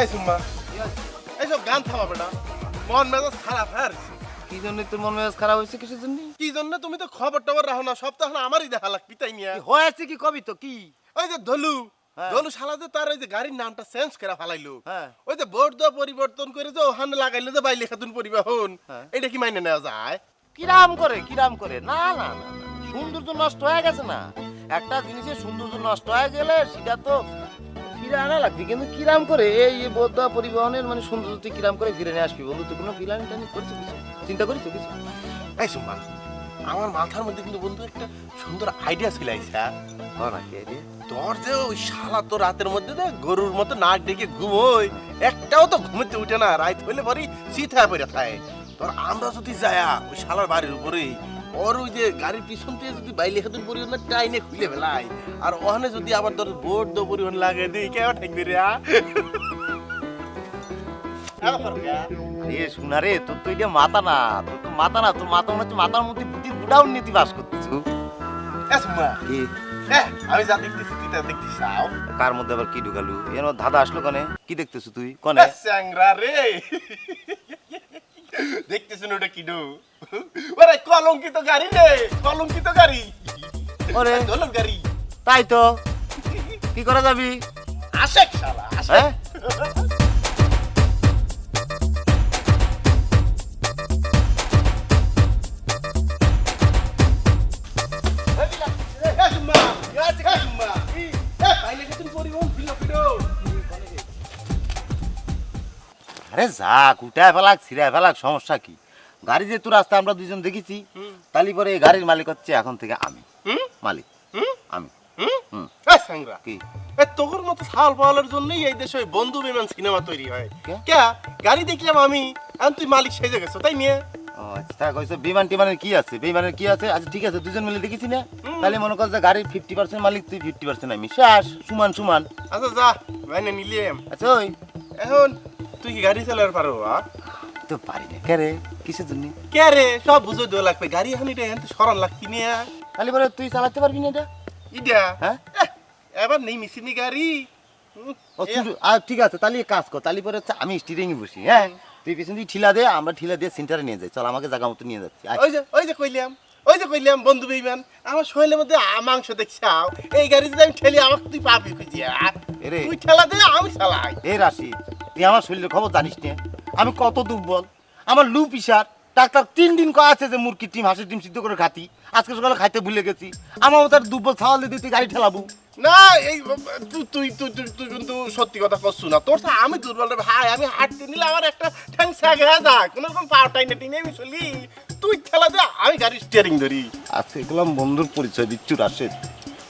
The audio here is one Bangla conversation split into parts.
এই সুম্মা এইসব গান থামা বেটা মন মেজাজ খারাপ হ্যাঁ কি জন্য তোর মন মেজাজ খারাপ হয়েছে কিসের জন্য কি জন্য তুমি তো খবর টবর রাখো না আমারই দেখা লাগবি তাই নিয়ে হয়েছে কি কবি তো কি ওই যে ধলু হ্যাঁ। ধলু শালা যে তার ওই যে গাড়ির নামটা চেঞ্জ করে ফেলাইলো হ্যাঁ। ওই যে বোর্ড দেওয়া পরিবর্তন করে যে ওখানে লাগাইলো যে বাইলে খাতুন পরিবহন। এটা কি মাইনে নেওয়া যায় কিরাম করে কিরাম করে না না না। সৌন্দর্য নষ্ট হয়ে গেছে না? একটা জিনিসের সৌন্দর্য নষ্ট হয়ে গেলে সেটা তো ফিরে আনা লাগবে। কিন্তু কিরাম করে এই যে বোধা পরিবহনের মানে সৌন্দর্য তুই কিরাম করে ফিরে নিয়ে আসবি বন্ধু? তুই কোনো ফিলানি টানি করছিস কিছু? চিন্তা করিস কিছু? এই সুম্মা আমার মাথার মধ্যে কিন্তু বন্ধু একটা সুন্দর আইডিয়া ছিল আইসা হয়? নাকি এই যে? তোর যে ওই শালা তো রাতের মধ্যে না গরুর মতো নাক ডেকে ঘুমোয় একটাও তো ঘুমোতে উঠে না রাত হইলে পরেই চিথা পড়ে থাকে তোর আমরা যদি যায়া ওই শালার বাড়ির উপরেই ওর ওই যে গাড়ির পিছন থেকে যদি বাইলে খাতুন পরিবহন টাইনে খুলে ফেলাই আর ওখানে যদি আবার তোর বোর্ড দো পরিবহন লাগে দিই কেউ ঠেকবি রে। আরে শোনা রে তোর তো এটা মাথা না তোর তো মাথা না তোর মাথা মনে হচ্ছে মাথার মধ্যে বুদ্ধি গুডাউন নীতি বাস করতেছ এ সুম্মা, কি এ, আমি যা দেখতেছি তুই তা দেখতিস চাও কার মধ্যে আবার কি ঢুকালু এর ধাঁধা আসলো কনে কি দেখতেছ তুই কনে স্যাংরা রে দেখতেছেন ওটা কি ডু ওরে কলঙ্কিত গাড়ি রে কলঙ্কিত গাড়ি। ওরে। দোলন গাড়ি। তাই তো। কি করা যাবি? আশেক শালা আশেক হ্যাঁ? আরে যা কুটায় ফেলাক ছিড়ায় ফেলাক সমস্যা কি? গাড়ি যে তোর রাস্তা আমরা দুজন দেখেছি তালি পরে এই গাড়ির মালিক হচ্ছে এখন থেকে আমি। মালিক। আমি। কি? তোর মতো সাল পাওয়ার জন্যই এই দেশে ওই বন্ধু বিমান সিনেমা তৈরি হয়। কে? গাড়ি দেখলাম আমি। তুই মালিক সেজে গেছো তাই নিয়ে? আচ্ছা কইছো বিমান টিমানের কি আছে? বিমানের কি আছে? আচ্ছা ঠিক আছে দুজন মিলে দেখেছি না। তাহলে মনে কর যে গাড়ির ফিফটি পার্সেন্ট মালিক তুই ফিফটি পার্সেন্ট আমি শেষ সমান সমান। আচ্ছা যা ভাইনে নিলিয়াম আচ্ছা ওই। এখন তুই কি গাড়ি চালার পারো? তো পারি না। কে রে? কিসের জন্য? কে রে? সব বুঝে দেওয়া লাগবে। গাড়ি এখন এটা এখন সরান লাগতি নিয়ে। তাহলে পরে তুই চালাতে পারবি না এটা? ইডা হ্যাঁ? এবার নেই মিছিনি গাড়ি। ও আর ঠিক আছে তাহলে কাজ কর তাহলে পরে আমি স্টিরিং বসি হ্যাঁ? তুই পিছন দিয়ে ঠিলা দে আমরা ঠিলা দিয়ে সেন্টারে নিয়ে যাই। চল আমাকে জায়গা মতো নিয়ে যাচ্ছি ওই যে ওই যে কইলাম ওই যে কইলাম বন্ধু বেইমান আমার শরীরের মধ্যে মাংস দেখছাও এই গাড়ি যদি আমি ঠেলি আমাকে তুই পাবি খুঁজিয়া। তুই ঠেলা দে আমি চালাই এই রাশি তুই আমার শরীরের খবর জানিস না। আমি কত দুর্বল। আমার লু পিসার ডাক্তার তিন দিন কয়া আছে যে মুরগির ডিম হাঁসের ডিম সিদ্ধ করে খাতি। আজকে সকালে খাইতে ভুলে গেছি। আমার মতো দুর্বল ছাওয়াল দিয়ে তুই গাড়ি ঠেলাবো। না এই তুই তুই তুই তুই কিন্তু সত্যি কথা করছু না। তোর আমি দুর্বল রে ভাই আমি হাঁটতে নিলে আমার একটা ঠ্যাং সাগে যা কোনো রকম পাওয়ার টাইনে টিনে আমি চলি তুই ঠেলা দে আমি গাড়ি স্টিয়ারিং ধরি। আজকে গেলাম বন্ধুর পরিচয় দিচ্ছু রাশেদ।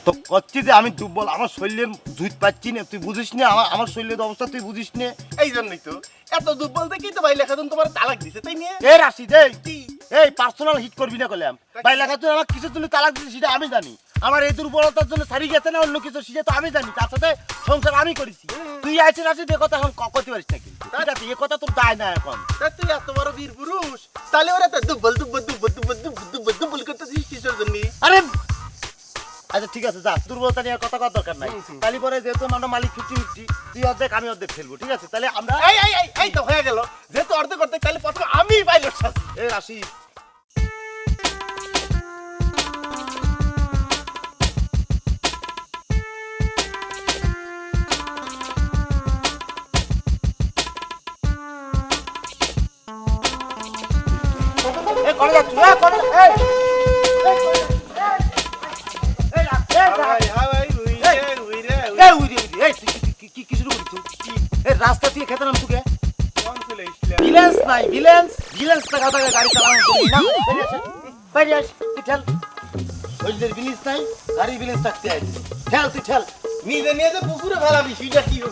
তো করছি যে আমি দুর্বল আমার শরীরের জুত পাচ্ছি না তুই বুঝিস না? আমার আমার শরীরের অবস্থা তুই বুঝিস না? এই জন্যই তো। এত দুর্বল দেখেই তো ভাই লেখা তোমার তালাক দিছে তাই নিয়ে এই রাশিদ এই। কি? এই পার্সোনাল হিট করবি না কলাম ভাই লেখা তুই আমার কিছু তুলে তালাক দিছিস সেটা আমি জানি। আমার এই দুর্বলতার জন্য সারি গেছে না অন্য কিছু সেটা তো আমি জানি। তার সাথে সংসার আমি করেছি। তুই আছে রাশিদ এ কথা এখন ক- পারিস না কিন্তু। এ কথা তোর দায় না এখন। তুই এত বড় বীর পুরুষ তাহলে ওরা তো দুব্বল দুব্বল দুব্বল দুব্বল আচ্ছা ঠিক আছে যা। দুর্বলতা নিয়ে কথা কওয়ার দরকার নাই। তাহলে পরে যেহেতু আমরা মালিক ফিফটি ফিফটি তুই অর্ধেক আমি অর্ধেক ফেলব ঠিক আছে? তাহলে আমরা এই এই এই এই তো হয়ে গেল। যেহেতু অর্ধেক অর্ধেক তাহলে প্রথমে আমি পাইলট সাজি এই রাশি এ করে যাচ্ছ? করে এই কি- শুরু করিস রাস্তা দিয়ে খেতে নাম তোকে ভিলেন্স নাই ভিলেন্স ভিলেন্স টাকা টাকা গাড়ি চালানো তুমি না বেরিয়ে আস তুই ঠেল ওই যে ভিলেন্স নাই গাড়ি ভিলেন্স থাকতে আছে ঠেল তুই ঠেল নিজে নিজে পুকুরে ফেলাবি সেটা কি